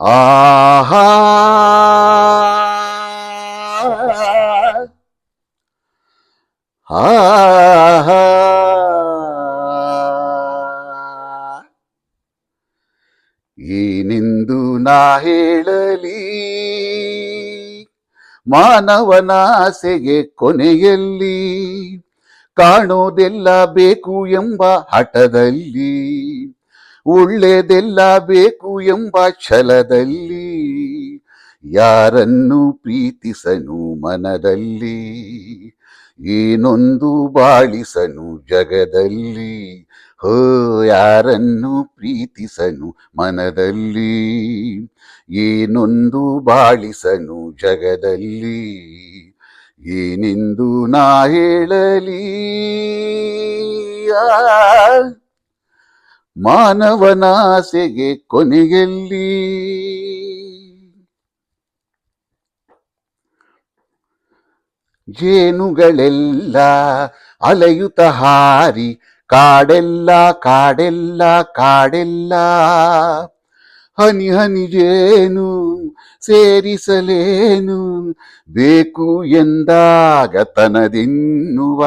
ಆಹಾ. ಆಹಾ. ಏನೆಂದು ನಾ ಹೇಳಲಿ. ಮಾನವನಾಸೆಗೆ ಕೊನೆಯಲ್ಲಿ ಕಾಣೋದೆಲ್ಲ ಬೇಕು ಎಂಬ ಹಠದಲ್ಲಿ ಒಳ್ಳೆದೆಲ್ಲ ಬೇಕು ಎಂಬ ಛಲದಲ್ಲಿ, ಯಾರನ್ನು ಪ್ರೀತಿಸನು ಮನದಲ್ಲಿ, ಏನೊಂದು ಬಾಳಿಸನು ಜಗದಲ್ಲಿ, ಹೋ, ಯಾರನ್ನು ಪ್ರೀತಿಸನು ಮನದಲ್ಲಿ, ಏನೊಂದು ಬಾಳಿಸನು ಜಗದಲ್ಲಿ. ಏನೆಂದು ನಾ ಹೇಳಲಿ? ಮಾನವನಾಸೆಗೆ ಕೊನೆಯಲ್ಲಿ ಜೇನುಗಳೆಲ್ಲ ಅಲೆಯುತ ಹಾರಿ ಕಾಡೆಲ್ಲ ಕಾಡೆಲ್ಲ ಕಾಡೆಲ್ಲ ಹನಿ ಹನಿ ಜೇನು ಸೇರಿಸಲೇನು, ಬೇಕು ಎಂದಾಗ ತನದಿನ್ನುವ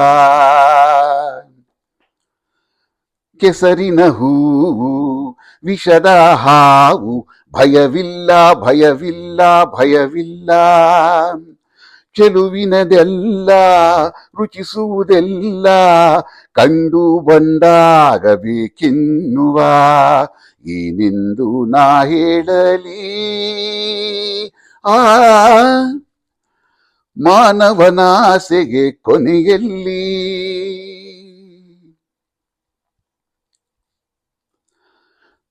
ಕೆಸರಿನ ಹೂವು, ವಿಷದ ಹಾವು, ಭಯವಿಲ್ಲ ಭಯವಿಲ್ಲ ಭಯವಿಲ್ಲ. ಚೆಲುವಿನದೆಲ್ಲ ರುಚಿಸುವುದೆಲ್ಲ ಕಂಡು ಬಂದಾಗ ಬೇಕೆನ್ನುವ ಏನೆಂದು ನಾ ಹೇಳಲಿ. ಆ ಮಾನವನಾಸೆಗೆ ಕೊನೆಯಲ್ಲಿ.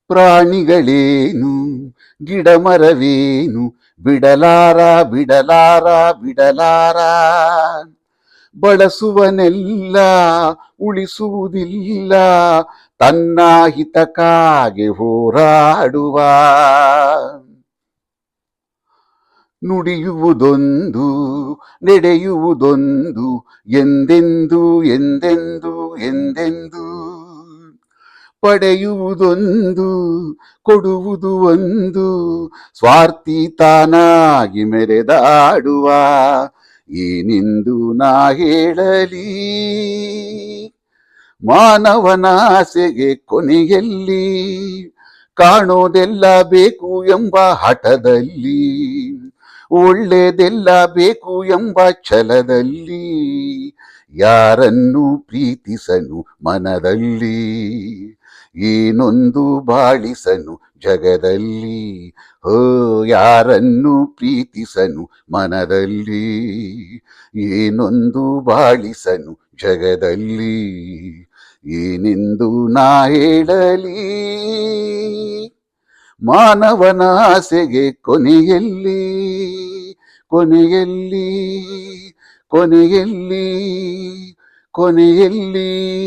ಪ್ರಾಣಿಗಳೇನು ಗಿಡ ಮರವೇನು ಬಿಡಲಾರ ಬಿಡಲಾರ ಬಿಡಲಾರ. ಬಳಸುವನೆಲ್ಲ ಉಳಿಸುವುದಿಲ್ಲ. ತನ್ನ ಹಿತಕ್ಕಾಗಿ ಹೋರಾಡುವ ನುಡಿಯುವುದೊಂದು, ನಡೆಯುವುದೊಂದು, ಎಂದೆಂದು ಎಂದೆಂದು ಎಂದೆಂದು. ಪಡೆಯುವುದೊಂದು, ಕೊಡುವುದು ಒಂದು, ಸ್ವಾರ್ಥಿ ತಾನಾಗಿ ಮೆರೆದಾಡುವ ಏನೆಂದು ನಾ ಹೇಳಲಿ? ಮಾನವನಾಸೆಗೆ ಕೊನೆಯಲ್ಲಿ ಕಾಣೋದೆಲ್ಲ ಬೇಕು ಎಂಬ ಹಠದಲ್ಲಿ, ಒಳ್ಳೆದೆಲ್ಲ ಬೇಕು ಎಂಬ ಛಲದಲ್ಲಿ, ಯಾರನ್ನು ಪ್ರೀತಿಸನು ಮನದಲ್ಲಿ? ಏನೊಂದು ಬಾಳಿಸನು ಜಗದಲ್ಲಿ? ಹೋ, ಯಾರನ್ನು ಪ್ರೀತಿಸನು ಮನದಲ್ಲಿ? ಏನೊಂದು ಬಾಳಿಸನು ಜಗದಲ್ಲಿ? ಏನೆಂದು ನಾ ಹೇಳಲಿ? ಮಾನವನ ಆಸೆಗೆ ಕೊನೆಯಲ್ಲಿ ಕೊನೆಯಲ್ಲಿ ಕೊನೆಯಲ್ಲಿ ಕೊನೆಯಲ್ಲಿ.